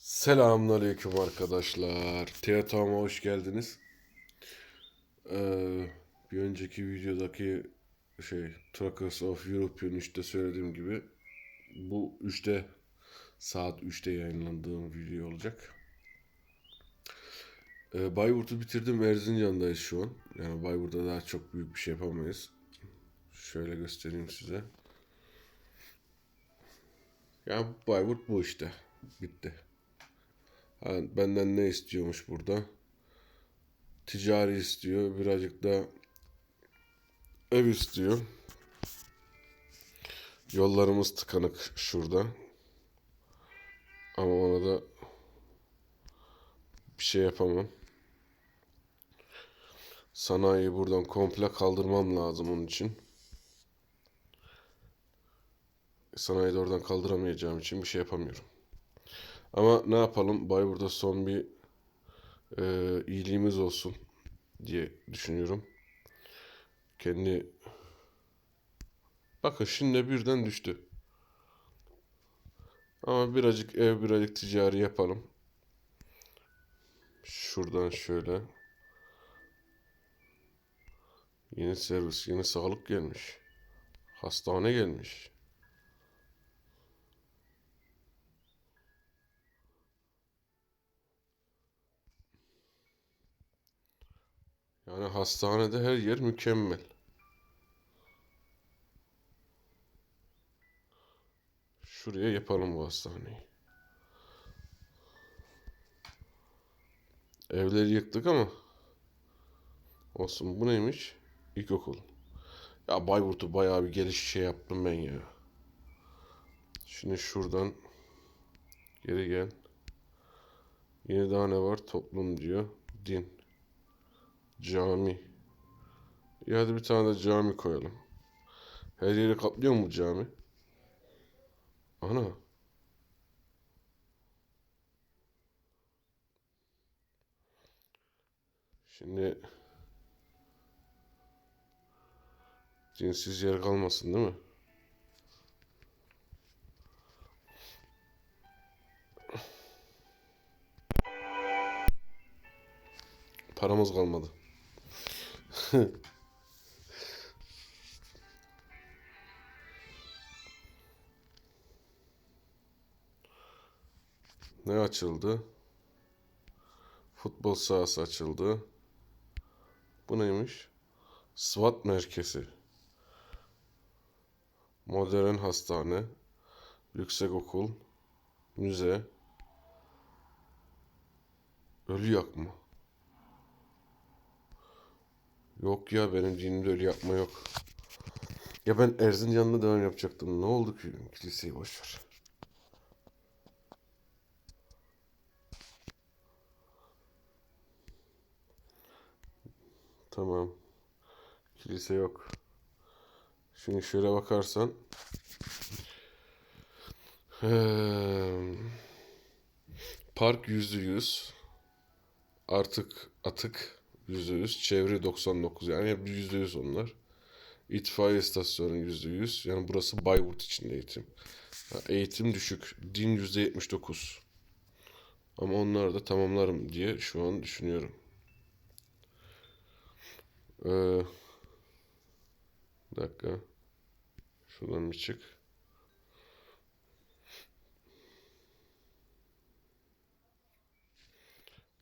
Selamünaleyküm arkadaşlar. Teatroma hoş geldiniz. Ee, bir önceki videodaki şey Truckers of Europe'un 3'te söylediğim gibi bu 3'te saat 3'te yayınlandığım video olacak. Ee, Bayburt'u bitirdim. Erzincan'dayız şu an. Yani Bayburt'ta daha çok büyük bir şey yapamayız. Şöyle göstereyim size. Ya Bayburt bu işte. Bitti. Ha, benden ne istiyormuş burada? Ticari istiyor. Birazcık da ev istiyor. Yollarımız tıkanık şurada. Ama ona da bir şey yapamam. Sanayiyi buradan komple kaldırmam lazım onun için. Sanayiyi de oradan kaldıramayacağım için bir şey yapamıyorum. Ama ne yapalım? Bayburt'ta son bir e, iyiliğimiz olsun diye düşünüyorum. Kendi bakın şimdi birden düştü. Ama birazcık ev birazcık ticari yapalım. Şuradan şöyle. Yeni servis, yeni sağlık gelmiş. Hastane gelmiş. Yani hastanede her yer mükemmel. Şuraya yapalım bu hastaneyi. Evleri yıktık ama olsun. Bu neymiş? İlkokul. Ya Bayburt'u bayağı bir geliş şey yaptım ben ya. Şimdi şuradan geri gel. Yine daha ne var? Toplum diyor. Din. Cami. İyi hadi bir tane de cami koyalım. Her yeri kaplıyor mu cami? Ana. Şimdi cinsiz yer kalmasın değil mi? Paramız kalmadı. Ne açıldı? Futbol sahası açıldı. Bu neymiş? SWAT merkezi. Modern hastane. Yüksek okul. Müze. Ölü yakma. Yok ya benim dinimde ölü yapma yok. Ya ben Erzincan'da devam yapacaktım. Ne oldu ki? Kiliseyi boş ver. Tamam. Kilise yok. Şimdi şöyle bakarsan eee, park yüzde yüz artık atık yüzde yüz çevre 99 yani hep yüzde yüz onlar. İtfaiye istasyonu yüzde yüz yani burası Bayburt için eğitim. Eğitim düşük. Din yüzde 79. Ama onları da tamamlarım diye şu an düşünüyorum. Ee, bir dakika. Şuradan bir çık.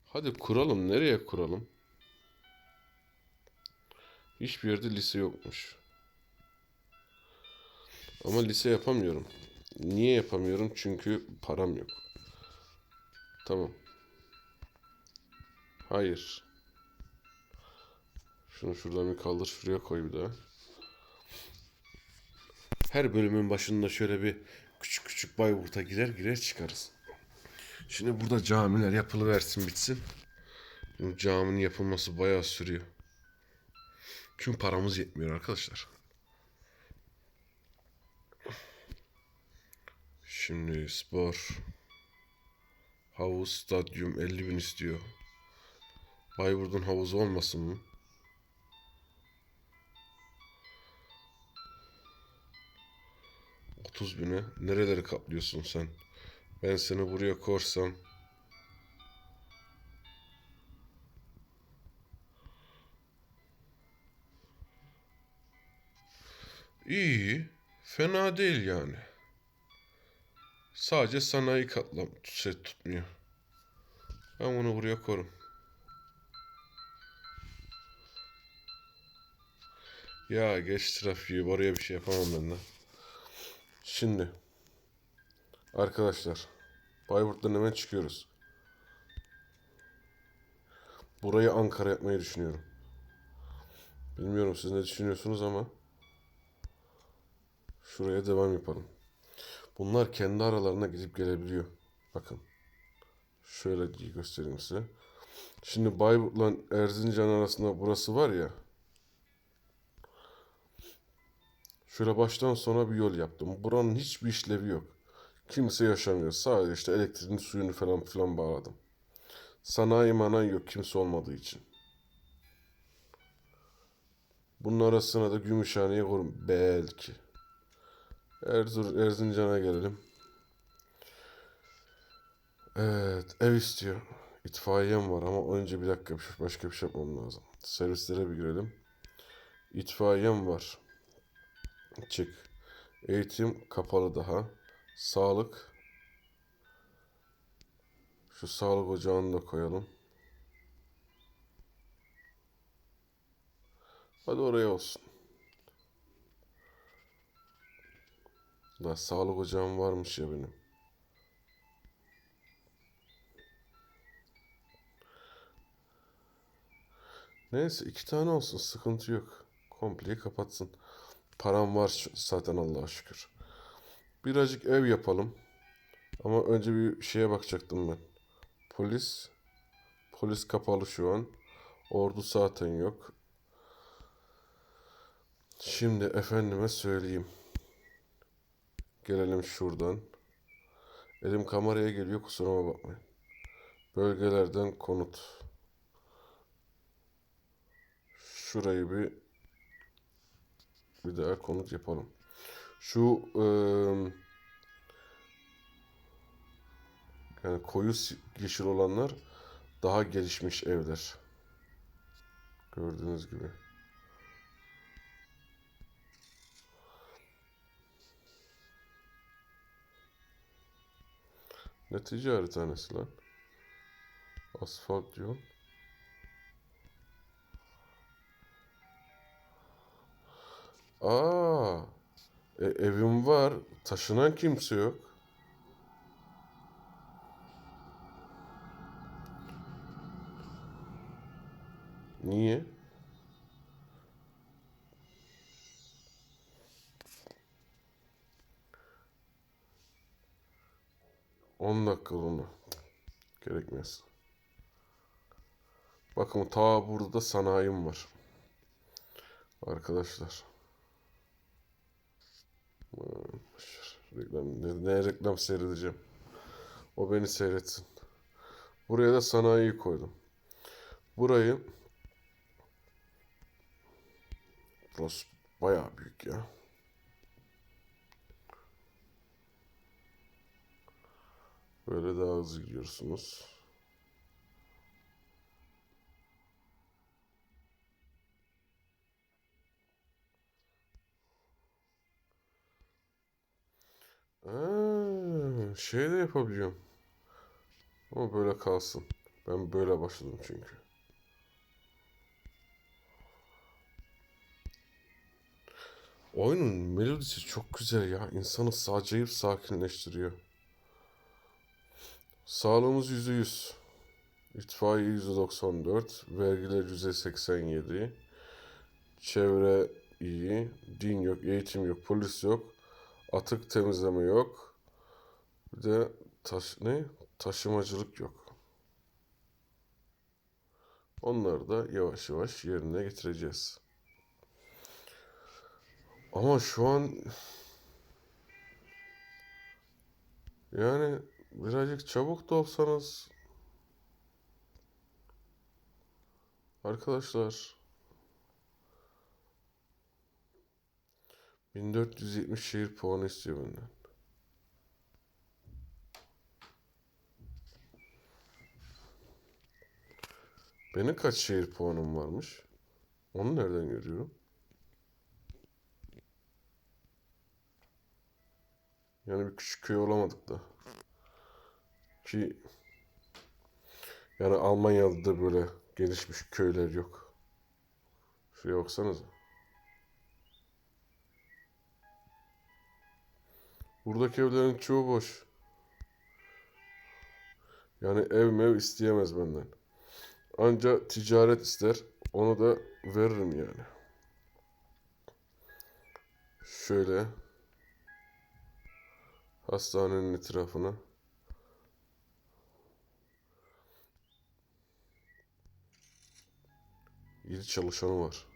Hadi kuralım. Nereye kuralım? Hiçbir yerde lise yokmuş. Ama lise yapamıyorum. Niye yapamıyorum? Çünkü param yok. Tamam. Hayır. Şunu şuradan bir kaldır. Şuraya koy bir daha. Her bölümün başında şöyle bir küçük küçük Bayburt'a girer girer çıkarız. Şimdi burada camiler yapılıversin bitsin. Bu caminin yapılması bayağı sürüyor. Çünkü paramız yetmiyor arkadaşlar. Şimdi spor. Havuz, stadyum 50 bin istiyor. Bayburt'un havuzu olmasın mı? Otuz bine nereleri kaplıyorsun sen? Ben seni buraya korsam İyi. Fena değil yani. Sadece sanayi katlam şey tutmuyor. Ben bunu buraya korum. Ya geç trafiği oraya bir şey yapamam ben de. Şimdi arkadaşlar Bayburt'tan hemen çıkıyoruz. Burayı Ankara yapmayı düşünüyorum. Bilmiyorum siz ne düşünüyorsunuz ama şuraya devam yapalım. Bunlar kendi aralarına gidip gelebiliyor. Bakın. Şöyle göstereyim size. Şimdi Bayburt'la Erzincan arasında burası var ya. Şöyle baştan sona bir yol yaptım. Buranın hiçbir işlevi yok. Kimse yaşamıyor. Sadece işte elektriğini, suyunu falan filan bağladım. Sanayi manayi yok kimse olmadığı için. Bunun arasına da Gümüşhane'yi kurum. Belki. Erzur, Erzincan'a gelelim. Evet, ev istiyor. İtfaiyem var ama önce bir dakika bir şey- başka bir şey yapmam lazım. Servislere bir girelim. İtfaiyem var. Çık. Eğitim kapalı daha. Sağlık. Şu sağlık ocağını da koyalım. Hadi oraya olsun. Da sağlık ocağım varmış ya benim. Neyse iki tane olsun sıkıntı yok. Kompleyi kapatsın. Param var zaten Allah'a şükür. Birazcık ev yapalım. Ama önce bir şeye bakacaktım ben. Polis. Polis kapalı şu an. Ordu zaten yok. Şimdi efendime söyleyeyim. Gelelim şuradan. Elim kameraya geliyor kusuruma bakmayın. Bölgelerden konut. Şurayı bir bir daha konut yapalım. Şu eee, yani koyu yeşil olanlar daha gelişmiş evler. Gördüğünüz gibi. Ne ticari tanesi lan? Asfalt yol. Aa, e, evim var. Taşınan kimse yok. Niye? Gerekmez. Bakın ta burada sanayim var. Arkadaşlar. Reklam, ne, ne reklam seyredeceğim. O beni seyretsin. Buraya da sanayiyi koydum. Burayı Burası bayağı büyük ya. Böyle daha hızlı gidiyorsunuz. Şey de yapabiliyorum. Ama böyle kalsın. Ben böyle başladım çünkü. Oyunun melodisi çok güzel ya. İnsanı acayip sakinleştiriyor. Sağlığımız yüzde yüz. İtfaiye yüzde 94. Vergiler yüzde 87. Çevre iyi. Din yok, eğitim yok, polis yok. Atık temizleme yok. Bir de taş ne? Taşımacılık yok. Onları da yavaş yavaş yerine getireceğiz. Ama şu an yani birazcık çabuk da olsanız arkadaşlar 1470 şehir puanı istiyor benden. Benim kaç şehir puanım varmış? Onu nereden görüyorum? Yani bir küçük köy olamadık da. Ki yani Almanya'da da böyle gelişmiş köyler yok. Şuraya baksanıza. Buradaki evlerin çoğu boş. Yani ev mev isteyemez benden. Anca ticaret ister. Onu da veririm yani. Şöyle hastanenin etrafına yedi çalışanı var.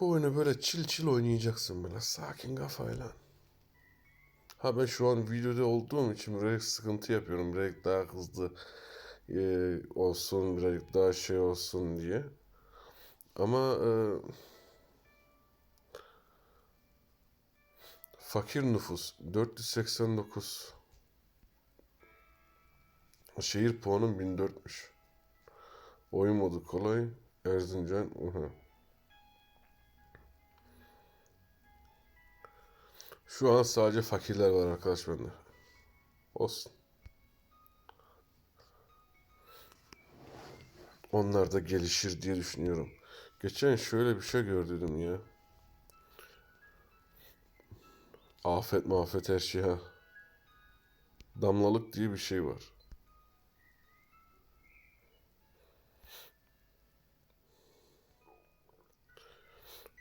Bu oyunu böyle çil çil oynayacaksın böyle sakin kafayla. Ha ben şu an videoda olduğum için birazcık sıkıntı yapıyorum. Birazcık daha hızlı e, olsun, birazcık daha şey olsun diye. Ama e, fakir nüfus 489. Şehir puanım 1004'müş. Oyun modu kolay. Erzincan. Uhu. Şu an sadece fakirler var arkadaş bende. Olsun. Onlar da gelişir diye düşünüyorum. Geçen şöyle bir şey gördüm ya. Afet mafet her şey ha. Damlalık diye bir şey var.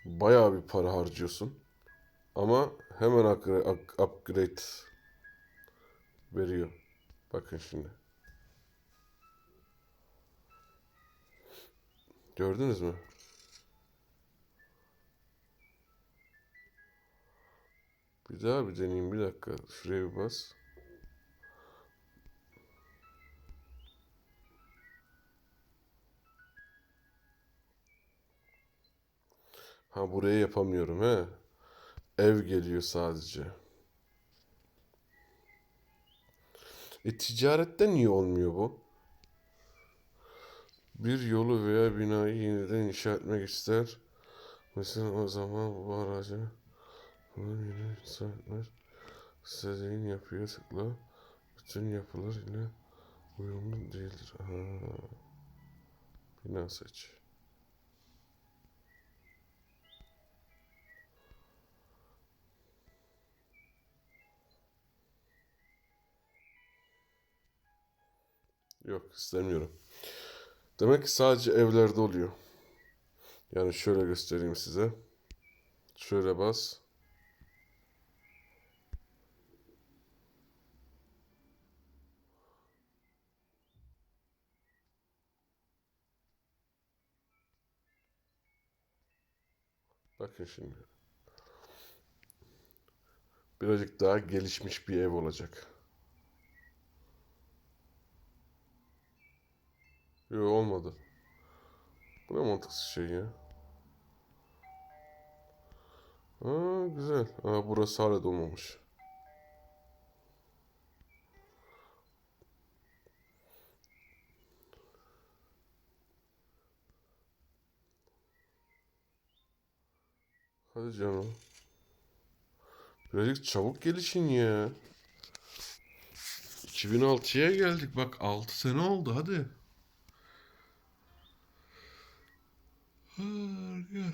Bayağı bir para harcıyorsun. Ama hemen upgrade, up- upgrade veriyor. Bakın şimdi. Gördünüz mü? Bir daha bir deneyeyim bir dakika. Şuraya bir bas. Ha buraya yapamıyorum he. Ev geliyor sadece. E ticarette niye olmuyor bu? Bir yolu veya binayı yeniden inşa etmek ister. Mesela o zaman bu aracı bunu yine inşa etmek istediğin yapıya tıkla. Bütün yapılar ile uyumlu değildir. Aha. Bina seç. Yok istemiyorum. Demek ki sadece evlerde oluyor. Yani şöyle göstereyim size. Şöyle bas. Bakın şimdi. Birazcık daha gelişmiş bir ev olacak. Yok olmadı. Bu ne mantıksız şey ya. Aa, güzel. Aa, burası hala dolmamış. Hadi canım. Birazcık çabuk gelişin ya. 2006'ya geldik. Bak 6 sene oldu hadi. Harika.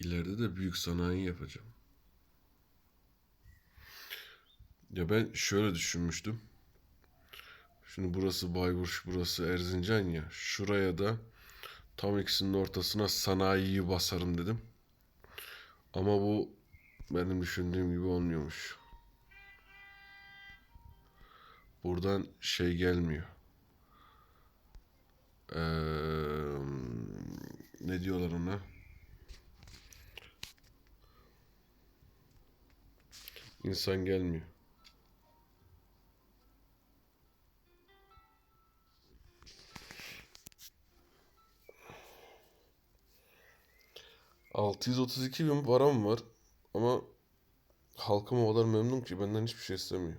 İleride de büyük sanayi yapacağım. Ya ben şöyle düşünmüştüm. Şimdi burası Bayburt, burası Erzincan ya. Şuraya da tam ikisinin ortasına sanayiyi basarım dedim. Ama bu benim düşündüğüm gibi olmuyormuş. Buradan şey gelmiyor. Eee, ne diyorlar ona? İnsan gelmiyor. ...632 bin param var... ...ama... ...halkım o kadar memnun ki benden hiçbir şey istemiyor.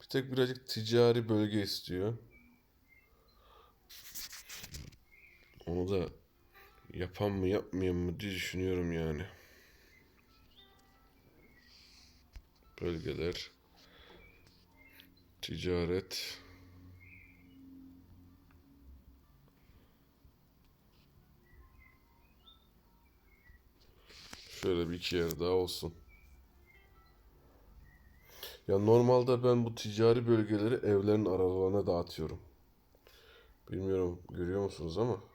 Bir tek birazcık ticari bölge istiyor. Onu da yapan mı yapmayan mı diye düşünüyorum yani. Bölgeler. Ticaret. Şöyle bir iki yer daha olsun. Ya normalde ben bu ticari bölgeleri evlerin aralarına dağıtıyorum. Bilmiyorum görüyor musunuz ama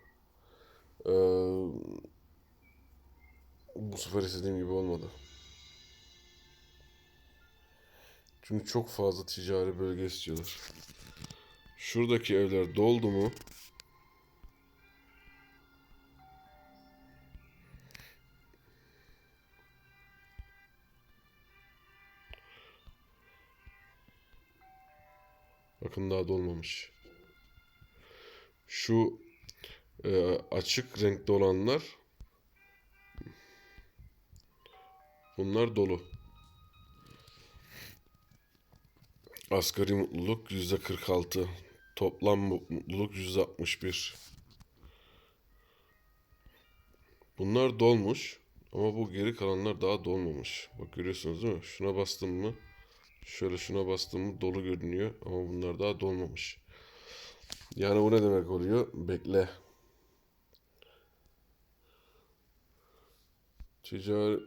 eee, bu sefer istediğim gibi olmadı. Çünkü çok fazla ticari bölge istiyorlar. Şuradaki evler doldu mu? Bakın daha dolmamış. Şu e, açık renkte olanlar bunlar dolu. Asgari mutluluk yüzde 46. Toplam mu- mutluluk yüzde 61. Bunlar dolmuş ama bu geri kalanlar daha dolmamış. Bak görüyorsunuz değil mi? Şuna bastım mı? Şöyle şuna bastım mı dolu görünüyor ama bunlar daha dolmamış. Yani bu ne demek oluyor? Bekle. Ticari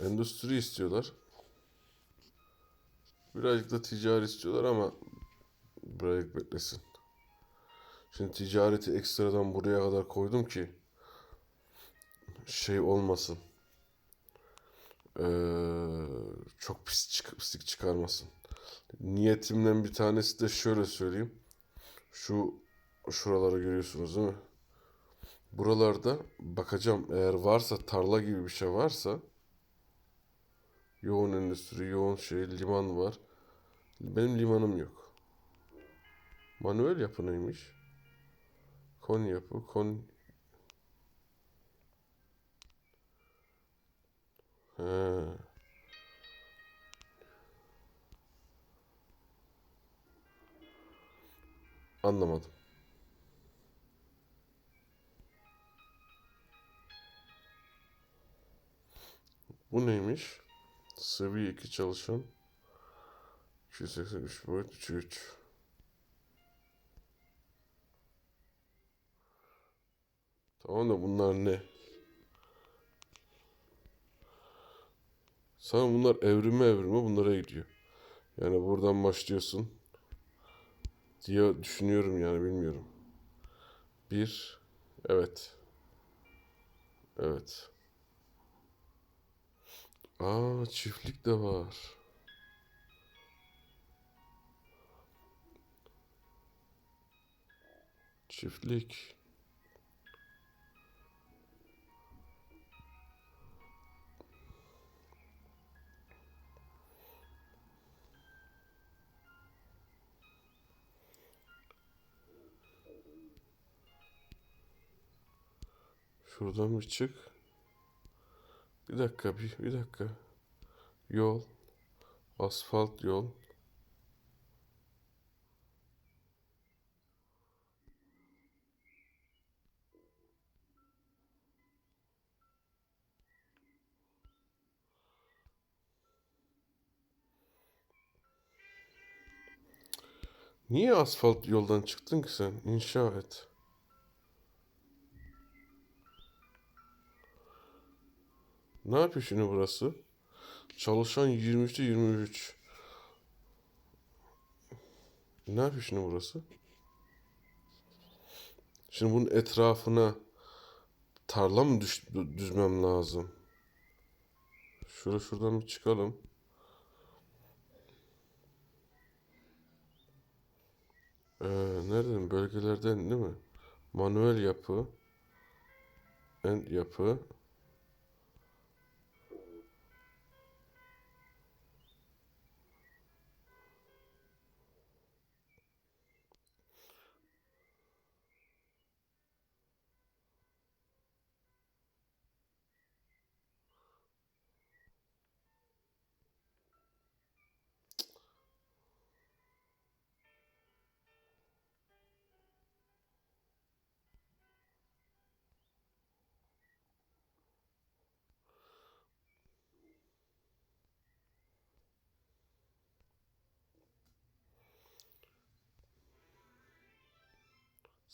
endüstri istiyorlar. Birazcık da ticari istiyorlar ama birazcık beklesin. Şimdi ticareti ekstradan buraya kadar koydum ki şey olmasın. Ee, çok pis çık pislik çıkarmasın. Niyetimden bir tanesi de şöyle söyleyeyim. Şu şuraları görüyorsunuz değil mi? Buralarda bakacağım eğer varsa tarla gibi bir şey varsa yoğun endüstri, yoğun şey, liman var. Benim limanım yok. Manuel yapı neymiş? Kon yapı, kon... He. Anlamadım. Bu neymiş? Seviye 2 çalışan 283 boyut 3 3. Tamam da bunlar ne? Sana bunlar evrime evrime bunlara gidiyor. Yani buradan başlıyorsun diye düşünüyorum yani bilmiyorum. Bir, evet. Evet. Aa çiftlik de var. Çiftlik. Şuradan bir çık. Bir dakika, bir, bir dakika. Yol. Asfalt yol. Niye asfalt yoldan çıktın ki sen? İnşa et. Ne yapıyor şimdi burası? Çalışan 23'te 23. Ne yapıyor şimdi burası? Şimdi bunun etrafına tarla mı düş, düzmem lazım? Şurada şuradan bir çıkalım. Ee, nereden? Bölgelerden değil mi? Manuel yapı. End yapı.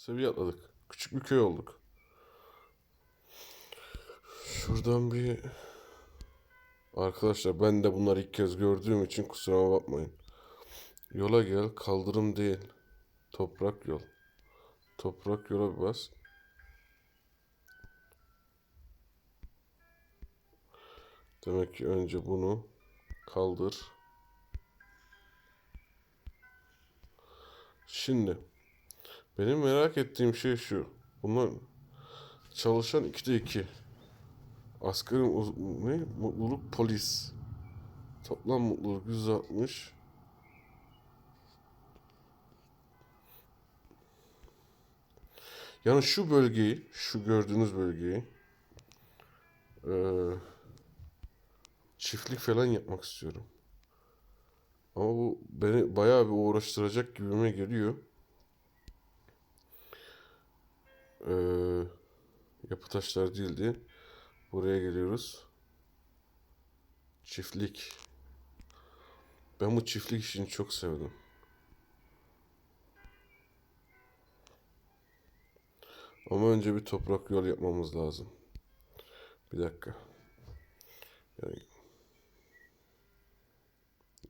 Seviye atladık. Küçük bir köy olduk. Şuradan bir... Arkadaşlar ben de bunları ilk kez gördüğüm için kusuruma bakmayın. Yola gel, kaldırım değil. Toprak yol. Toprak yola bir bas. Demek ki önce bunu kaldır. Şimdi benim merak ettiğim şey şu. Bunlar çalışan 2'de 2. Asgari ne? Mutluluk polis. Toplam mutluluk 160. Yani şu bölgeyi, şu gördüğünüz bölgeyi eee, çiftlik falan yapmak istiyorum. Ama bu beni bayağı bir uğraştıracak gibime geliyor. Eee yapı taşları değildi. Buraya geliyoruz. Çiftlik. Ben bu çiftlik işini çok sevdim. Ama önce bir toprak yol yapmamız lazım. Bir dakika. Yani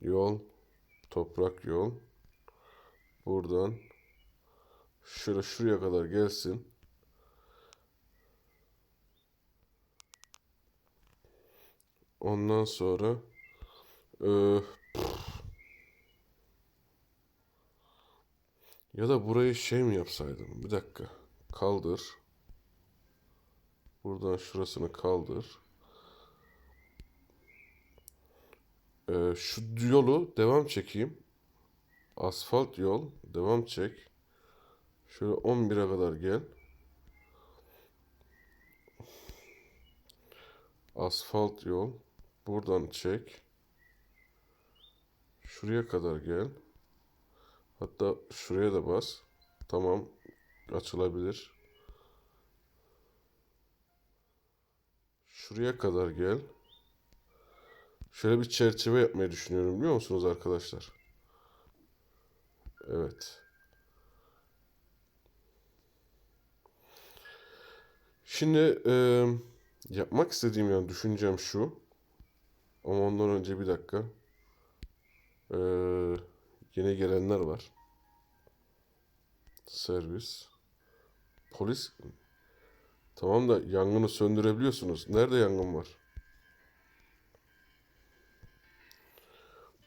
yol, toprak yol. Buradan şöyle şuraya kadar gelsin. Ondan sonra eee, ya da burayı şey mi yapsaydım? Bir dakika. Kaldır. Buradan şurasını kaldır. Eee, şu yolu devam çekeyim. Asfalt yol. Devam çek. Şöyle 11'e kadar gel. Asfalt yol. Buradan çek. Şuraya kadar gel. Hatta şuraya da bas. Tamam. Açılabilir. Şuraya kadar gel. Şöyle bir çerçeve yapmayı düşünüyorum biliyor musunuz arkadaşlar? Evet. Şimdi eee, yapmak istediğim yani düşüncem şu. Ama ondan önce bir dakika. Eee yeni gelenler var. Servis. Polis. Tamam da yangını söndürebiliyorsunuz. Nerede yangın var?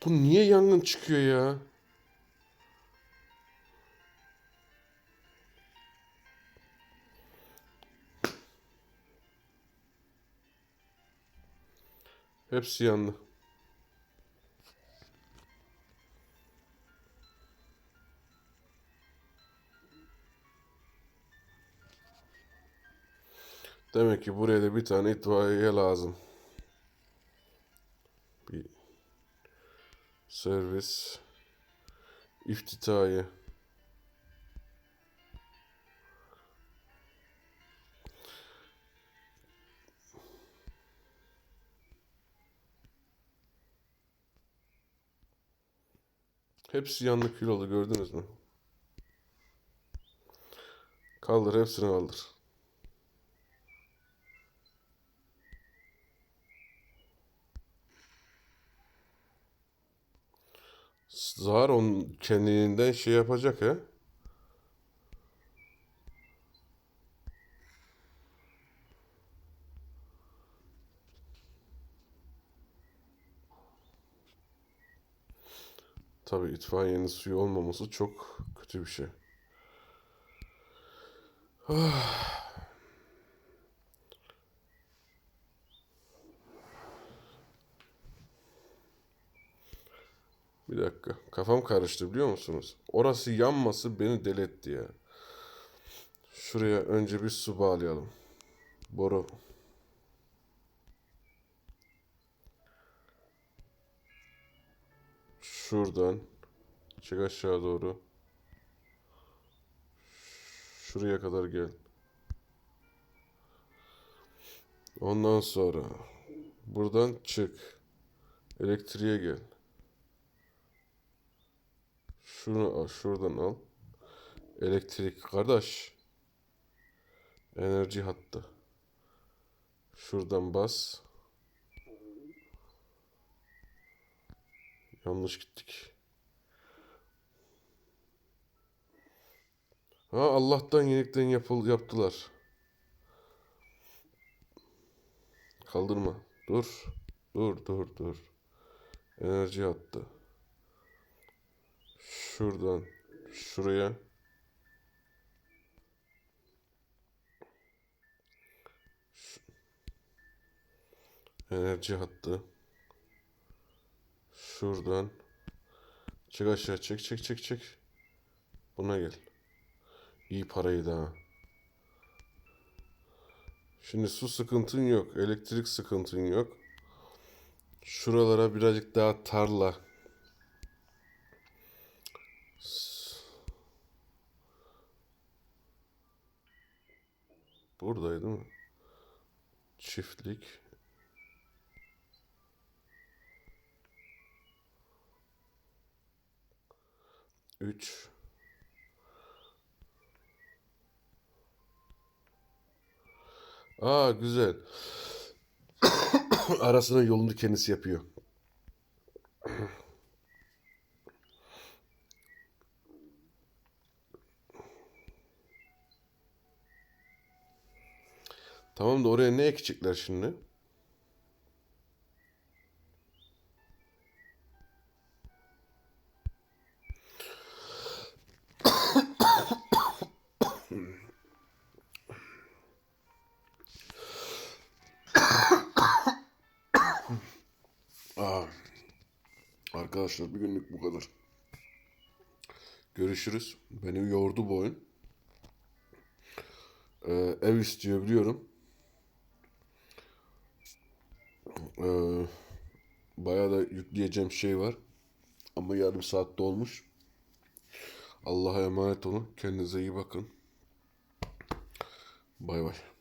Bu niye yangın çıkıyor ya? Hepsi yandı. Demek ki buraya da bir tane itfaiye lazım. Bir servis iftitaiye. Hepsi yanlı kül gördünüz mü? Kaldır hepsini kaldır. Zar onun kendiliğinden şey yapacak he. Tabii itfaiyenin suyu olmaması çok kötü bir şey. Bir dakika. Kafam karıştı biliyor musunuz? Orası yanması beni deli etti ya. Şuraya önce bir su bağlayalım. Boru. Şuradan. Çık aşağı doğru. Şuraya kadar gel. Ondan sonra buradan çık. Elektriğe gel. Şunu al, şuradan al. Elektrik kardeş. Enerji hattı. Şuradan bas. Yanlış gittik. Ha Allah'tan yenikten yapıl yaptılar. Kaldırma. Dur. Dur dur dur. Enerji hattı. Şuradan şuraya. Şu- Enerji hattı. Şuradan. Çık aşağı çık çık çık çık. Buna gel. İyi parayı daha. Şimdi su sıkıntın yok. Elektrik sıkıntın yok. Şuralara birazcık daha tarla. Buradaydı mı? Çiftlik. Üç. Aa güzel. Arasına yolunu kendisi yapıyor. Tamam da oraya ne ekecekler şimdi? Arkadaşlar bir günlük bu kadar. Görüşürüz. Beni yordu bu oyun. Ee, ev istiyor biliyorum. Ee, bayağı da yükleyeceğim şey var. Ama yarım saat dolmuş. Allah'a emanet olun. Kendinize iyi bakın. Bay bay.